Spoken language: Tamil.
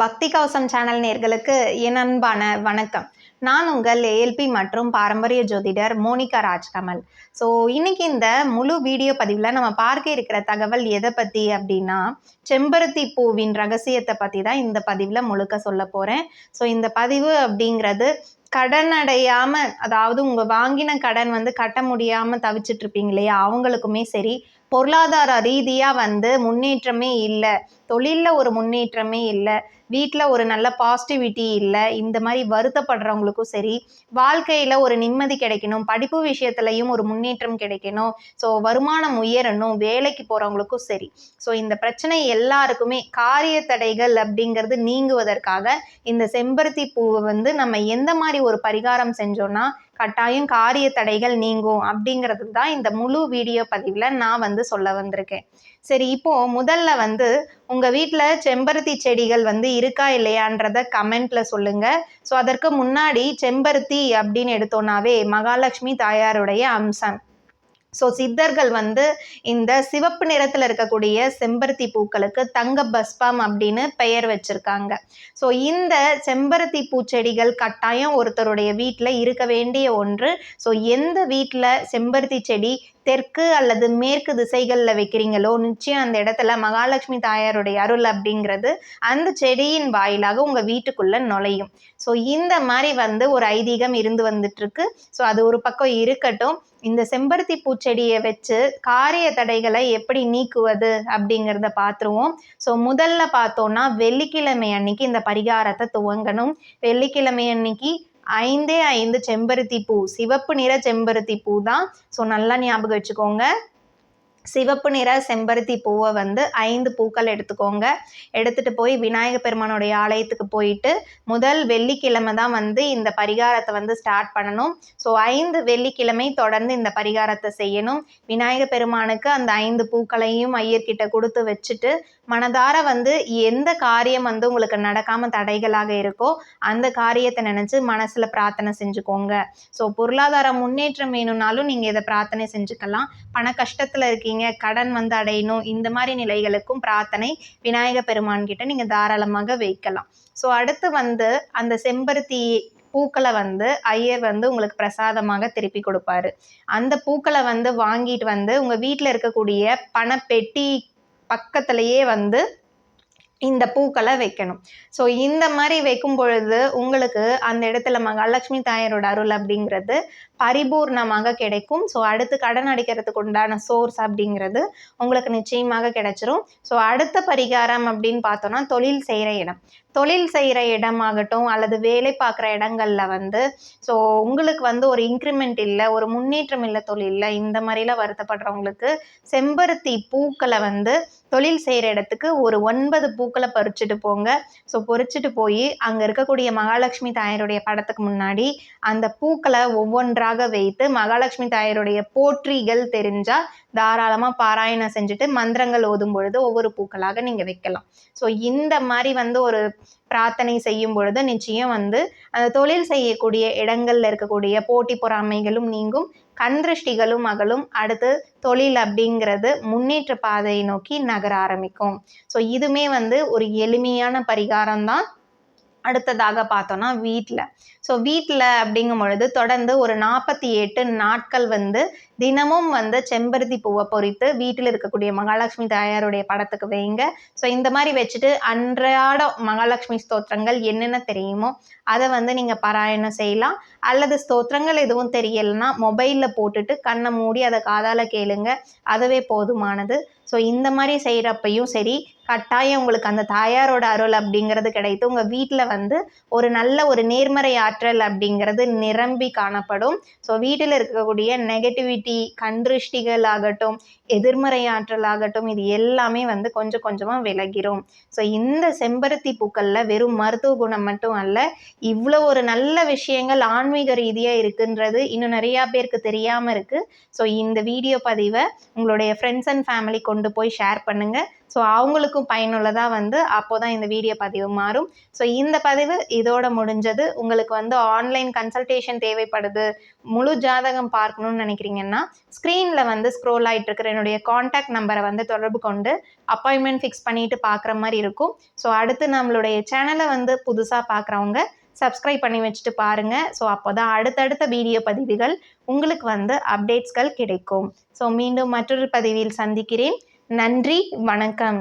பக்தி கவசம் சேனல் நேர்களுக்கு என் அன்பான வணக்கம். நான் உங்கள் ஏஎல்பி மற்றும் பாரம்பரிய ஜோதிடர் மோனிகா ராஜ்கமல். ஸோ இன்னைக்கு இந்த முழு வீடியோ பதிவில் நம்ம பார்க்க இருக்கிற தகவல் எதை பற்றி அப்படின்னா செம்பருத்தி பூவின் ரகசியத்தை பற்றி தான் இந்த பதிவில் முழுக்க சொல்ல போகிறேன் ஸோ இந்த பதிவு அப்படிங்கிறது கடன் அடையாமல் அதாவது உங்கள் வாங்கின கடன் வந்து கட்ட முடியாமல் தவிச்சிட்ருப்பீங்க இல்லையா? அவங்களுக்குமே சரி பொருளாதார ரீதியாக வந்து முன்னேற்றமே இல்லை. தொழிலில் ஒரு முன்னேற்றமே இல்லை. வீட்டில் ஒரு நல்ல பாசிட்டிவிட்டி இல்லை. இந்த மாதிரி வருத்தப்படுறவங்களுக்கும் சரி வாழ்க்கையில் ஒரு நிம்மதி கிடைக்கணும். படிப்பு விஷயத்துலையும் ஒரு முன்னேற்றம் கிடைக்கணும். ஸோ வருமானம் உயரணும் வேலைக்கு போகிறவங்களுக்கும் சரி. ஸோ இந்த பிரச்சனை எல்லாருக்குமே காரிய தடைகள் அப்படிங்கிறது நீங்குவதற்காக இந்த செம்பருத்தி பூவை வந்து நம்ம எந்த மாதிரி ஒரு பரிகாரம் செஞ்சோன்னா கட்டாயம் காரிய தடைகள் நீங்கும் அப்படிங்கிறது தான் இந்த முழு வீடியோ பதிவில் நான் வந்து சொல்ல வந்திருக்கேன். சரி இப்போ முதல்ல வந்து உங்கள் வீட்டில் செம்பருத்தி செடிகள் வந்து இருக்கா இல்லையான்றத கமெண்ட்டில் சொல்லுங்கள் ஸோ அதற்கு முன்னாடி செம்பருத்தி அப்படின்னு எடுத்தோன்னாவே மகாலட்சுமி தாயாருடைய அம்சம். ஸோ சித்தர்கள் வந்து இந்த சிவப்பு நிறத்தில் இருக்கக்கூடிய செம்பருத்தி பூக்களுக்கு தங்க பஸ்பாம் அப்படின்னு பெயர் வச்சுருக்காங்க. ஸோ இந்த செம்பருத்தி பூச்செடிகள் கட்டாயம் ஒருத்தருடைய வீட்டில் இருக்க வேண்டிய ஒன்று. ஸோ எந்த வீட்டில் செம்பருத்தி செடி தெற்கு அல்லது மேற்கு திசைகளில் வைக்கிறீங்களோ நிச்சயம் அந்த இடத்துல மகாலட்சுமி தாயாருடைய அருள் அப்படிங்கிறது அந்த செடியின் வாயிலாக உங்கள் வீட்டுக்குள்ளே நுழையும். ஸோ இந்த மாதிரி வந்து ஒரு ஐதீகம் இருந்து வந்துட்டுருக்கு. ஸோ அது ஒரு பக்கம் இருக்கட்டும். இந்த செம்பருத்தி பூச்செடியை வச்சு காரிய தடைகளை எப்படி நீக்குவது அப்படிங்கிறத பார்த்துருவோம் ஸோ முதல்ல பார்த்தோன்னா வெள்ளிக்கிழமை அன்னைக்கு இந்த பரிகாரத்தை துவங்கணும். வெள்ளிக்கிழமை அன்னைக்கு ஐந்தே ஐந்து செம்பருத்தி பூ சிவப்பு நிற செம்பருத்தி பூ தான். ஸோ நல்லா ஞாபகம் வச்சுக்கோங்க. சிவப்பு நிற செம்பருத்தி பூவை வந்து ஐந்து பூக்கள் எடுத்துக்கோங்க. எடுத்துட்டு போய் விநாயகர் பெருமானுடைய ஆலயத்துக்கு போயிட்டு முதல் வெள்ளிக்கிழமை தான் வந்து இந்த பரிகாரத்தை வந்து ஸ்டார்ட் பண்ணணும். ஸோ ஐந்து வெள்ளிக்கிழமை தொடர்ந்து இந்த பரிகாரத்தை செய்யணும். விநாயகர் பெருமானுக்கு அந்த ஐந்து பூக்களையும் ஐயர்கிட்ட கொடுத்து வச்சுட்டு மனதார வந்து எந்த காரியம் வந்து உங்களுக்கு நடக்காம தடைகளாக இருக்கோ அந்த காரியத்தை நினைச்சு மனசுல பிரார்த்தனை செஞ்சுக்கோங்க. ஸோ பொருளாதார முன்னேற்றம் வேணும்னாலும் நீங்க இதை பிரார்த்தனை செஞ்சுக்கலாம். பண கஷ்டத்துல இருக்கீங்க கடன் வந்து அடையணும் இந்த மாதிரி நிலைகளுக்கும் பிரார்த்தனை விநாயக பெருமான் கிட்ட நீங்க தாராளமாக வைக்கலாம். ஸோ அடுத்து வந்து அந்த செம்பருத்தி பூக்களை வந்து ஐயர் வந்து உங்களுக்கு பிரசாதமாக திருப்பி கொடுப்பாரு. அந்த பூக்களை வந்து வாங்கிட்டு வந்து உங்க வீட்டில் இருக்கக்கூடிய பணப்பெட்டி பக்கத்துலேயே வந்து இந்த பூக்களை வைக்கணும். ஸோ இந்த மாதிரி வைக்கும் பொழுது உங்களுக்கு அந்த இடத்துல மகாலட்சுமி தாயாரோட அருள் அப்படிங்கிறது பரிபூர்ணமாக கிடைக்கும். ஸோ அடுத்து கடன் அடிக்கிறதுக்கு உண்டான சோர்ஸ் அப்படிங்கிறது உங்களுக்கு நிச்சயமாக கிடைச்சிரும். ஸோ அடுத்த பரிகாரம் அப்படின்னு பார்த்தோன்னா தொழில் செய்கிற இடம். தொழில் செய்கிற இடமாகட்டும் அல்லது வேலை பார்க்குற இடங்களில் வந்து ஸோ உங்களுக்கு வந்து ஒரு இன்க்ரிமெண்ட் இல்லை ஒரு முன்னேற்றம் இல்லை தொழிலில் இந்த மாதிரிலாம் வருத்தப்படுறவங்களுக்கு செம்பருத்தி பூக்களை வந்து தொழில் செய்கிற இடத்துக்கு ஒரு ஒன்பது பூ பூக்களை பறிச்சுட்டு போங்க. ஸோ பொறிச்சிட்டு போய் அங்கே இருக்கக்கூடிய மகாலட்சுமி தாயருடைய படத்துக்கு முன்னாடி அந்த பூக்களை ஒவ்வொன்றாக வைத்து மகாலட்சுமி தாயருடைய போற்றிகள் தெரிஞ்சால் தாராளமாக பாராயணம் செஞ்சுட்டு மந்திரங்கள் ஓதும் பொழுது ஒவ்வொரு பூக்களாக நீங்கள் வைக்கலாம். ஸோ இந்த மாதிரி வந்து ஒரு பிரார்த்தனை செய்யும் பொழுது நிச்சயம் வந்து அந்த தொழில் செய்யக்கூடிய இடங்களில் இருக்கக்கூடிய போட்டி பொறாமைகளும் நீங்கும் கண் திருஷ்டிகளும் அகலும். அடுத்து தொழில் அப்படிங்கிறது முன்னேற்ற பாதையை நோக்கி நகர ஆரம்பிக்கும். ஸோ இதுமே வந்து ஒரு எளிமையான பரிகாரம் தான். அடுத்ததாக பார்த்தோன்னா வீட்டில் ஸோ வீட்டில் அப்படிங்கும் பொழுது தொடர்ந்து ஒரு நாற்பத்தி எட்டு நாட்கள் வந்து தினமும் வந்து செம்பருத்தி பூவை பொறித்து வீட்டில் இருக்கக்கூடிய மகாலட்சுமி தாயாருடைய படத்துக்கு வைங்க. ஸோ இந்த மாதிரி வச்சுட்டு அன்றாட மகாலட்சுமி ஸ்தோத்திரங்கள் என்னென்ன தெரியுமோ அதை வந்து நீங்கள் பாராயணம் செய்யலாம். அல்லது ஸ்தோத்திரங்கள் எதுவும் தெரியலைன்னா மொபைலில் போட்டுட்டு கண்ணை மூடி அதை காதால் கேளுங்க. அதுவே போதுமானது. ஸோ இந்த மாதிரி செய்கிறப்பையும் சரி கட்டாயம் உங்களுக்கு அந்த தாயாரோட அருள் அப்படிங்கிறது கிடைத்து உங்கள் வீட்டில் வந்து ஒரு நல்ல ஒரு நேர்மறை ஆற்றல் அப்படிங்கிறது நிரம்பி காணப்படும். ஸோ வீட்டில் இருக்கக்கூடிய நெகட்டிவிட்டி கண்திருஷ்டிகள் ஆகட்டும் எதிர்மறை ஆற்றல் ஆகட்டும் இது எல்லாமே வந்து கொஞ்சம் கொஞ்சமாக விலகிரும். ஸோ இந்த செம்பருத்தி பூக்களில் வெறும் மருத்துவ குணம் மட்டும் அல்ல இவ்வளோ ஒரு நல்ல விஷயங்கள் ஆன்மீக ரீதியாக இருக்குன்றது இன்னும் நிறையா பேருக்கு தெரியாமல் இருக்குது ஸோ இந்த வீடியோ பதிவை உங்களுடைய ஃப்ரெண்ட்ஸ் அண்ட் ஃபேமிலி கொண்டு போய் ஷேர் பண்ணுங்கள் ஸோ அவங்களுக்கும் பயனுள்ளதாக வந்து அப்போ தான் இந்த வீடியோ பதிவு மாறும். ஸோ இந்த பதிவு இதோட முடிஞ்சது. உங்களுக்கு வந்து ஆன்லைன் கன்சல்டேஷன் தேவைப்படுது முழு ஜாதகம் பார்க்கணும்னு நினைக்கிறீங்கன்னா ஸ்க்ரீனில் வந்து ஸ்க்ரோல் ஆகிட்டு இருக்கிற என்னுடைய காண்டாக்ட் நம்பரை வந்து தொடர்பு கொண்டு அப்பாயின்மெண்ட் ஃபிக்ஸ் பண்ணிட்டு பார்க்குற மாதிரி இருக்கும். ஸோ அடுத்து நம்மளுடைய சேனலை வந்து புதுசாக பார்க்குறவங்க சப்ஸ்கிரைப் பண்ணி வச்சுட்டு பாருங்கள் ஸோ அப்போ தான் அடுத்தடுத்த வீடியோ பதிவுகள் உங்களுக்கு வந்து அப்டேட்ஸ்கள் கிடைக்கும். ஸோ மீண்டும் மற்றொரு பதிவில் சந்திக்கிறேன். நன்றி வணக்கம்.